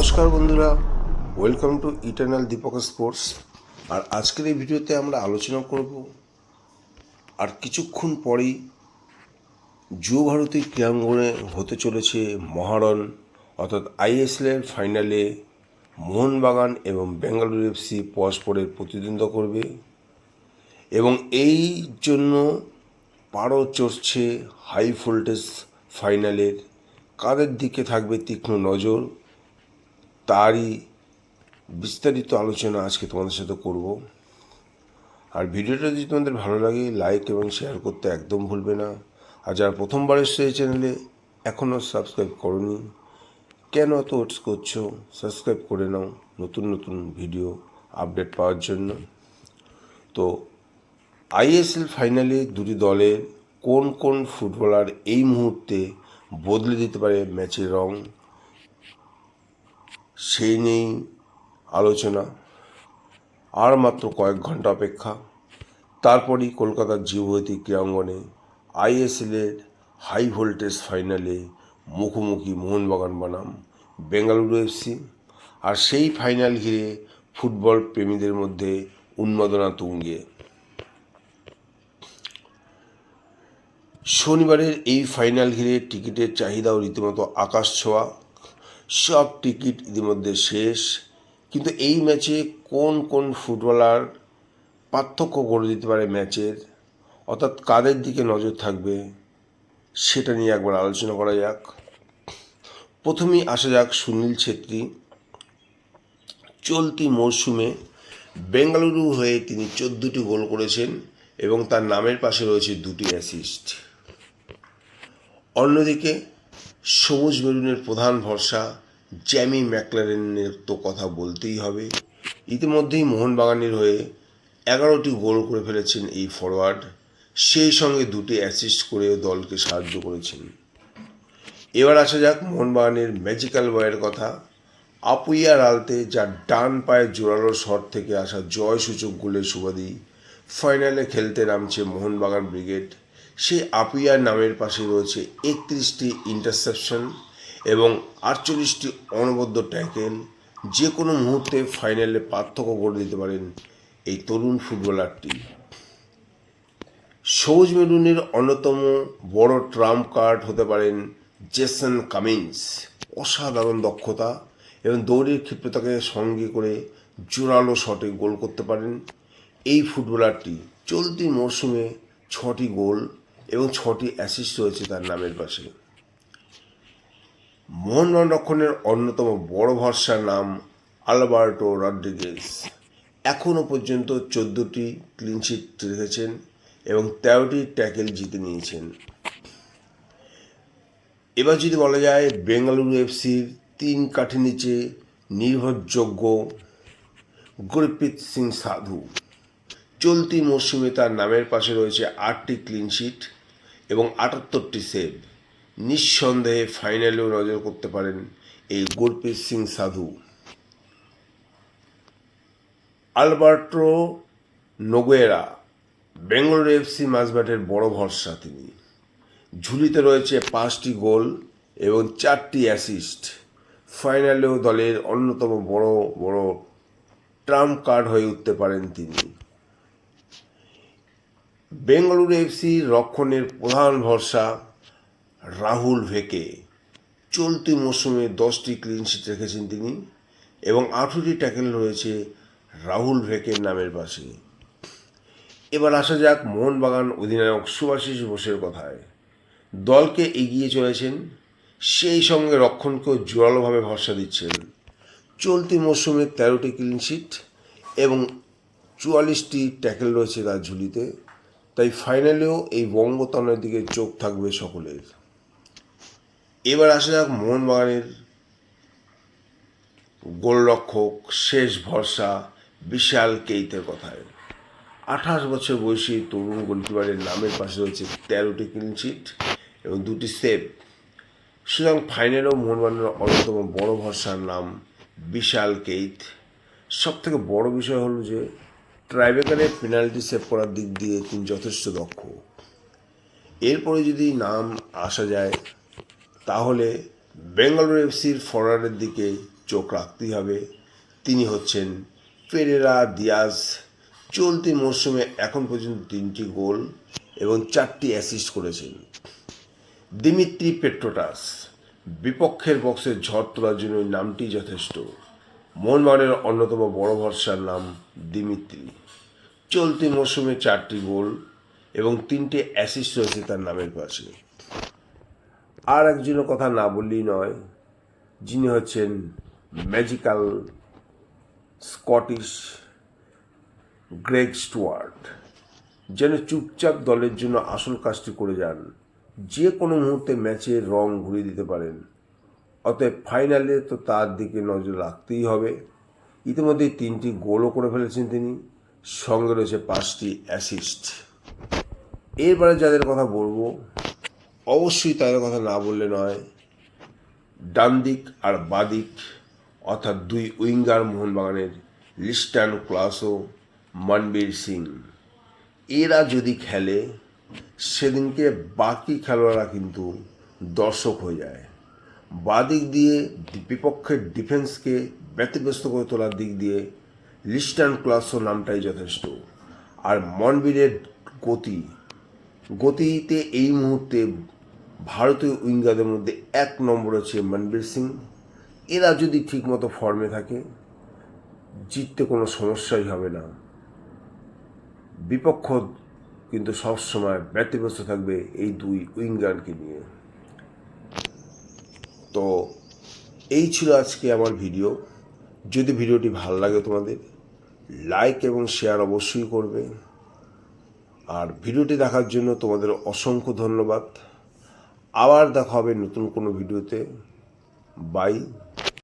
নমস্কার বন্ধুরা welcome to eternal Deepak sports আর আজকের এই ভিডিওতে আমরা আলোচনা করব আর কিছুক্ষণ পরেই যুব ভারতী ক্রীড়াঙ্গনে হতে চলেছে মহারণ, অর্থাৎ আইএসএলের ফাইনালে মোহনবাগান এবং বেঙ্গালুরু এফসি পরস্পরের প্রতিদ্বন্দ্বিতা করবে। এবং এই জন্য পারও চড়ছে হাই ভোল্টেজ ফাইনালের কাদের দিকে থাকবে তীক্ষ্ণ নজর? তারই বিস্তারিত আলোচনা আজকে তোমাদের সাথে করব। আর ভিডিওটা যদি তোমাদের ভালো লাগে লাইক এবং শেয়ার করতে একদম ভুলবে না। আর যারা প্রথমবার এসছে এই চ্যানেলে এখনও সাবস্ক্রাইব করনি, কেন অত ওটস করছ সাবস্ক্রাইব করে নাও নতুন নতুন ভিডিও আপডেট পাওয়ার জন্য। তো আইএসএল ফাইনালে দুটি দলের কোন কোন ফুটবলার এই মুহূর্তে বদলে দিতে পারে ম্যাচের রং সেই নিয়েই আলোচনা। আর মাত্র কয়েক ঘণ্টা অপেক্ষা। তারপরই কলকাতার জীবতী ক্রীড়াঙ্গনে আইএসএলের হাই ভোল্টেজ ফাইনালে মুখোমুখি মোহনবাগান বনাম বেঙ্গালুরু এফসি আর সেই ফাইনাল ঘিরে ফুটবল প্রেমীদের মধ্যে উন্মাদনা তুঙ্গে। শনিবারের এই ফাইনাল ঘিরে টিকিটের চাহিদাও রীতিমতো আকাশ ছোঁয়া। সব টিকিট ইতিমধ্যে শেষ। কিন্তু এই ম্যাচে কোন কোন ফুটবলার পার্থক্য করে দিতে পারে ম্যাচের? অর্থাৎ কাদের দিকে নজর থাকবে? সেটা নিয়ে একবার আলোচনা করা যাক। প্রথমেই আসা যাক সুনীল ছেত্রী। চলতি মরশুমে বেঙ্গালুরু হয়ে তিনি চোদ্দোটি গোল করেছেন এবং তার নামের পাশে রয়েছে দুটি অ্যাসিস্ট। অন্যদিকে সবুজ মেরুনের প্রধান ভরসা, জ্যামি ম্যাকলারেনের তো কথা বলতেই হবে। ইতিমধ্যেই মোহনবাগানের হয়ে এগারোটি গোল করে ফেলেছেন এই ফরওয়ার্ড সেই সঙ্গে দুটি অ্যাসিস্ট করে দলকে সাহায্য করেছেন। এবার আসা যাক মোহনবাগানের ম্যাজিক্যাল বয়ের কথা। আপুইয়া রালতে যার ডান পায়ে জোরালো শট থেকে আসা জয়সূচক গোলের সুবাদী ফাইনালে খেলতে নামছে মোহনবাগান ব্রিগেড। সেই আপিয়ার নামের পাশে রয়েছে একত্রিশটি ইন্টারসেপশন এবং আটচল্লিশটি অনবদ্য ট্যাকেল যে কোনো মুহূর্তে ফাইনালে পার্থক্য করে দিতে পারেন এই তরুণ ফুটবলারটি সবুজ মেরুনের অন্যতম বড় ট্রাম্প কার্ড হতে পারেন জেসন কামিন্স অসাধারণ দক্ষতা এবং দৌড়ের ক্ষিপ্রতাকে সঙ্গে করে জোরালো শটে গোল করতে পারেন। এই ফুটবলারটি চলতি মরশুমে ছটি গোল এবং ছটি অ্যাসিস্ট রয়েছে তার নামের পাশে। মোহনবাগান রক্ষণের অন্যতম বড় ভরসার নাম আলবার্টো রড্রিগেজ। এখনও পর্যন্ত চোদ্দোটি ক্লিনশিট রেখেছেন এবং তেরোটি ট্যাকেল জিতে নিয়েছেন। এবার যদি বলা যায়, বেঙ্গালুরু এফসির তিন কাঠি নিচে নির্ভরযোগ্য গুরপ্রীত সিং সাধু। চলতি মরশুমে তার নামের পাশে রয়েছে আটটি ক্লিনশিট এবং আটাত্তরটি সেভ। নিঃসন্দেহে ফাইনালেও নজর করতে পারেন এই Gurpreet Singh Sandhu. Alberto Noguera, Bengaluru FC মাঝমাঠের বড় ভরসা তিনি। ঝুলিতে রয়েছে পাঁচটি গোল এবং চারটি অ্যাসিস্ট। ফাইনালেও দলের অন্যতম বড় বড় ট্রাম্প কার্ড হয়ে উঠতে পারেন তিনি। বেঙ্গালুরু এফসি রক্ষণের প্রধান ভরসা রাহুল ভেকে। চলতি মৌসুমে দশটি ক্লিনশিট রেখেছেন তিনি এবং আঠেরোটি ট্যাকেল রয়েছে রাহুল ভেকের নামের পাশে। এবার আসা যাক মোহনবাগান অধিনায়ক সুভাষিস বোসের কথায়। দলকে এগিয়ে চলেছেন, সেই সঙ্গে রক্ষণকেও জোরালোভাবে ভরসা দিচ্ছেন। চলতি মরশুমে তেরোটি ক্লিনশিট এবং চুয়াল্লিশটি ট্যাকেল রয়েছে তার ঝুলিতে। তাই ফাইনালেও এই বঙ্গতনের দিকে চোখ থাকবে সকলের। এবার আসা যাক মোহনবাগানের গোলরক্ষক, শেষ ভরসা, বিশাল কেইতের কথায়। আঠাশ বছর বয়সী তরুণ গোলকিপারের নামের পাশে রয়েছে তেরোটি ক্লিনশিট এবং দুটি সেভ সুতরাং ফাইনালেও মোহনবাগানের অন্যতম বড় ভরসার নাম বিশাল কেইত। সব থেকে বড় বিষয় হলো যে ট্রাইবেকারে পেনাল্টি সেভ করার দিক দিয়ে তিনি যথেষ্ট দক্ষ। এরপরে যদি নাম আসা যায়, তাহলে বেঙ্গালুরু এফসির ফরওয়ার্ডের দিকে চোখ রাখতেই হবে। তিনি হচ্ছেন পেরেরা দিয়াজ চলতি মরশুমে এখন পর্যন্ত তিনটি গোল এবং চারটি অ্যাসিস্ট করেছেন। দিমিত্রি পেট্রোটাস বিপক্ষের বক্সে ঝড় তোলার জন্য নামটি যথেষ্ট। মোহনবাগানের অন্যতম বড় ভরসার নাম দিমিত্রি। চলতি মরশুমে চারটি গোল এবং তিনটে অ্যাসিস্ট রয়েছে তার নামের পাশে। আর একজনের কথা না বললেই নয়, যিনি হচ্ছেন ম্যাজিক্যাল স্কটিশ গ্রেগ স্টুয়ার্ট যেন চুপচাপ দলের জন্য আসল কাজটি করে যান, যে কোনো মুহূর্তে ম্যাচের রং ঘুরিয়ে দিতে পারেন। অতএব ফাইনালে তো তার দিকে নজর রাখতেই হবে। ইতিমধ্যে তিনটি গোলও করে ফেলেছেন তিনি। সঙ্গে রয়েছে পাঁচটি অ্যাসিস্ট এরপরে যাদের কথা বলব, অবশ্যই তাদের কথা না বললে নয় ডান দিক আর বাদিক, অর্থাৎ দুই উইঙ্গার মোহনবাগানের লিস্টান ক্লাসো, মনবীর সিং। এরা যদি খেলে, সেদিনকে বাকি খেলোয়াড়রা কিন্তু দর্শক হয়ে যায়। বাদিক দিয়ে বিপক্ষের ডিফেন্সকে ব্যতিব্যস্ত করে তোলার দিক দিয়ে লিস্টান ক্লাসও নামটাই যথেষ্ট। আর মনবীরের গতি, গতিতে এই মুহূর্তে ভারতীয় উইঙ্গারদের মধ্যে এক নম্বর আছে মনবীর সিং। এরা যদি ঠিকমতো ফর্মে থাকে, জিততে কোনো সমস্যাই হবে না। বিপক্ষ কিন্তু সবসময় ব্যতিব্যস্ত থাকবে এই দুই উইঙ্গারকে নিয়ে। তো এই ছিল আজকে আমার ভিডিও। যদি ভিডিওটি ভালো লাগে তোমাদের লাইক এবং শেয়ার অবশ্যই করবে। আর ভিডিওটি দেখার জন্য তোমাদের অসংখ্য ধন্যবাদ। আবার দেখা হবে নতুন কোনো ভিডিওতে। বাই